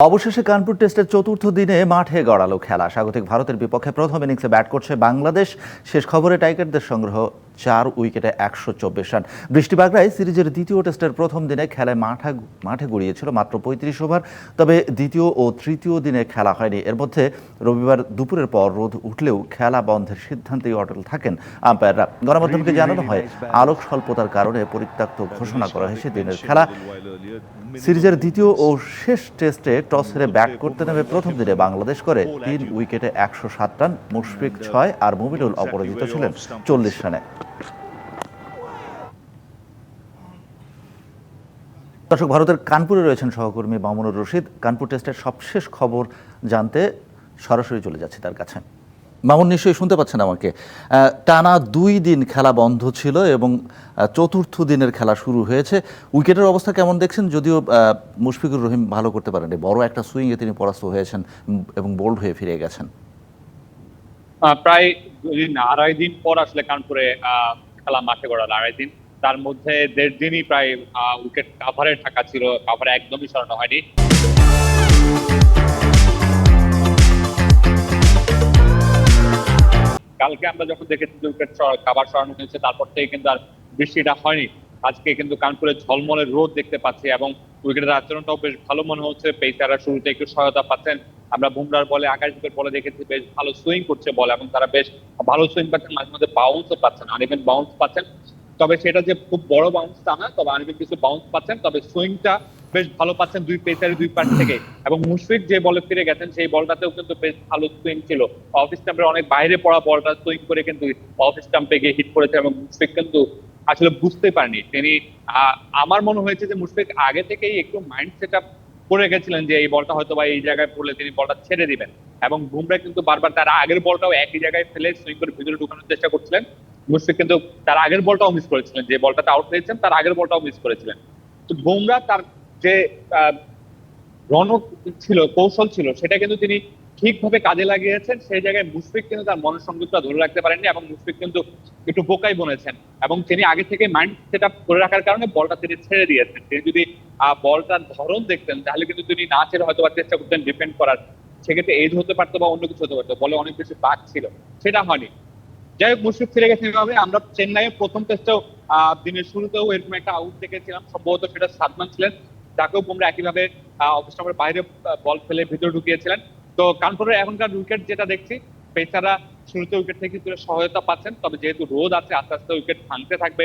অবশেষে কানপুর টেস্টের চতুর্থ দিনে মাঠে গড়ালো খেলা। স্বাগতিক ভারতের বিপক্ষে প্রথম ইনিংসে ব্যাট করছে বাংলাদেশ। শেষ খবরে টাইগারদের সংগ্রহ চার উইকেটে একশো চব্বিশ রান। বৃষ্টিবাগড়ায় সিরিজের দ্বিতীয় টেস্টের প্রথম দিনে খেলায় মাঠা মাঠে গড়িয়েছিল মাত্র পঁয়ত্রিশ ওভার তবে দ্বিতীয় ও তৃতীয় দিনে খেলা হয়নি। এর মধ্যে রবিবার দুপুরের পর রোদ উঠলেও খেলা বন্ধের সিদ্ধান্তেই অটল থাকেন আম্পায়াররা। গণমাধ্যমকে জানানো হয় আলোক স্বল্পতার কারণে পরিত্যক্ত ঘোষণা করা হয়েছে দিনের খেলা। সিরিজের দ্বিতীয় ও শেষ টেস্টে টস হেরে ব্যাট করতে নেমে প্রথম দিনে বাংলাদেশ করে তিন উইকেটে একশো সাত রান মুশফিক ছয় আর মুমিনুল অপরাজিত ছিলেন চল্লিশ রানে। দর্শক, ভারতের কানপুরে রয়েছেন সহকর্মী মামুনুর রশিদ। কানপুর টেস্টের সবশেষ খবর জানতে সরাসরি চলে যাচ্ছে তার কাছে। মামুন নিশ্চয়ই শুনতে পাচ্ছেন আমাকে? টানা দুই দিন খেলা বন্ধ ছিল এবং চতুর্থ দিনের খেলা শুরু হয়েছে। উইকেটের অবস্থা কেমন দেখছেন? যদিও মুশফিকুর রহিম ভালো করতে পারেননি। বড় একটা সুইংয়ে তিনি পরাস্ত হয়েছেন এবং বোল্ড হয়ে ফিরে গেছেন। প্রায় দুই দিন আড়াই দিন পর আসলে কানপুরে খেলা মাঠে গড়াল, আড়াই দিন। তার মধ্যে দেড় দিনই প্রায় উইকেট কাভারে থাকা ছিল কাভারে একদমই সরানো হয়নি। কালকে আমরা যখন দেখেছি যে উইকেট কাভার সরানো হয়েছে, তারপর থেকে কিন্তু আর বৃষ্টিটা হয়নি। আজকে কিন্তু কানপুরে ঝলমলে রোদ দেখতে পাচ্ছি এবং উইকেটের আচরণটাও বেশ ভালো মনে হচ্ছে। পেসাররা শুরুতে একটু সহায়তা পাচ্ছেন। আমরা বুমরার বলে আকাশদীপের বলে দেখেছি, বেশ ভালো সুইং করছে বল এবং তারা বেশ ভালো সুইং পাচ্ছেন। মাঝে মধ্যে বাউন্সও পাচ্ছেন আর ইভেন বাউন্স পাচ্ছেন। তবে সেটা যে খুব বড় বাউন্স তা না, তবে আনিবেন কিছু বাউন্স পাচ্ছেন, তবে সুইংটা বেশ ভালো পাচ্ছেন দুই পেসারের দুই পাশ থেকে। এবং মুশফিক যে বলে ফিরে গেছেন, সেই বলটাতেও কিন্তু বেশ ভালো সুইং ছিল। অফ স্টাম্পের অনেক বাইরে পড়া বলটা সুইং করে কিন্তু অফ স্টাম্পে গিয়ে হিট করেছে এবং মুশফিক কিন্তু আসলে বুঝতে পারেনি। তিনি আমার মনে হয়েছে যে মুশফিক আগে থেকেই একটু মাইন্ড সেট আপ করে গেছিলেন যে এই বলটা হয়তো বা এই জায়গায় পড়লে তিনি বলটা ছেড়ে দিবেন। এবং বুমরা কিন্তু বারবার তার আগের বলটাও একই জায়গায় ফেলে সুইং করে ভিতরে ঢুকানোর চেষ্টা করছিলেন। মুশফিক কিন্তু তার আগের বলটাও মিস করেছিলেন, যে বলটাতে আউট হয়েছেন, তার আগের বলটাও মিস করেছিলেন। তো বুমরা তার যে রণক ছিল, কৌশল ছিল, সেটা কিন্তু তিনি ঠিকভাবে কাজে লাগিয়েছেন। সেই জায়গায় মুশফিক কিন্তু তার মনের সংযোগটা ধরে রাখতে পারেননি এবং মুশফিক কিন্তু একটু বোকাই বনেছেন। এবং তিনি আগে থেকে মাইন্ড সেট আপ করে রাখার কারণে বলটা তিনি ছেড়ে দিয়েছেন। তিনি যদি বলটার ধরন দেখতেন, তাহলে কিন্তু তিনি না ছেড়ে হয়তো চেষ্টা করতেন ডিপেন্ড করার। সেক্ষেত্রে এজ হতে পারতো বা অন্য কিছু হতে পারতো, বলে অনেক বেশি বাক ছিল। সেটা হয়নি। যাই হোক, মুশফিক ফিরে গেছেন এভাবে। আমরা চেন্নাইয়ের প্রথম টেস্টেও দিনের শুরুতেও এরকম একটা আউট দেখেছিলাম। সম্ভবত সেটা সাদমান ছিলেন তাকেও বুমরা একইভাবে অফিস নম্বরের বাইরে বল ফেলে ভিতরে ঢুকিয়েছিলেন। তো কানপুরের এখনকার উইকেট যেটা দেখছি, পেসাররা শুরুতে উইকেট থেকে কিছুটা সহায়তা পাচ্ছেন, তবে যেহেতু রোদ আছে, আস্তে আস্তে উইকেট ভাঙতে থাকবে।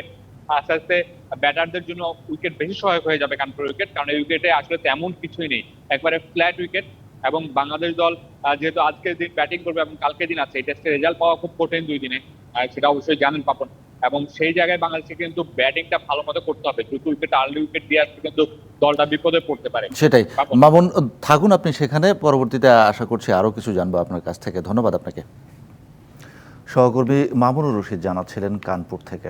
আস্তে আস্তে ব্যাটারদের জন্য উইকেট বেশি সহায়ক হয়ে যাবে কানপুর উইকেট কারণ এই উইকেটে আসলে তেমন কিছুই নেই। একবারে ফ্ল্যাট উইকেট এবং বাংলাদেশ দল যেহেতু আজকের দিন ব্যাটিং করবে এবং কালকে দিন আছে এই টেস্টের রেজাল্ট পাওয়া খুব কঠিন দুই দিনে। আর সেটা অবশ্যই জানেন পাপন। এবং সেই জায়গায় বাংলাদেশকে কিন্তু ব্যাটিংটা ভালো মতো করতে হবে। দ্রুত উইকেট আর্লি উইকেট দিয়ে আসলে কিন্তু দলটা বিপদে পড়তে পারে। সেটাই। মামুন থাকুন আপনি সেখানে পরবর্তীতে আশা করছি আরও কিছু জানব আপনার কাছ থেকে। ধন্যবাদ আপনাকে। সহকর্মী মামুনুর রশিদ জানাচ্ছিলেন কানপুর থেকে।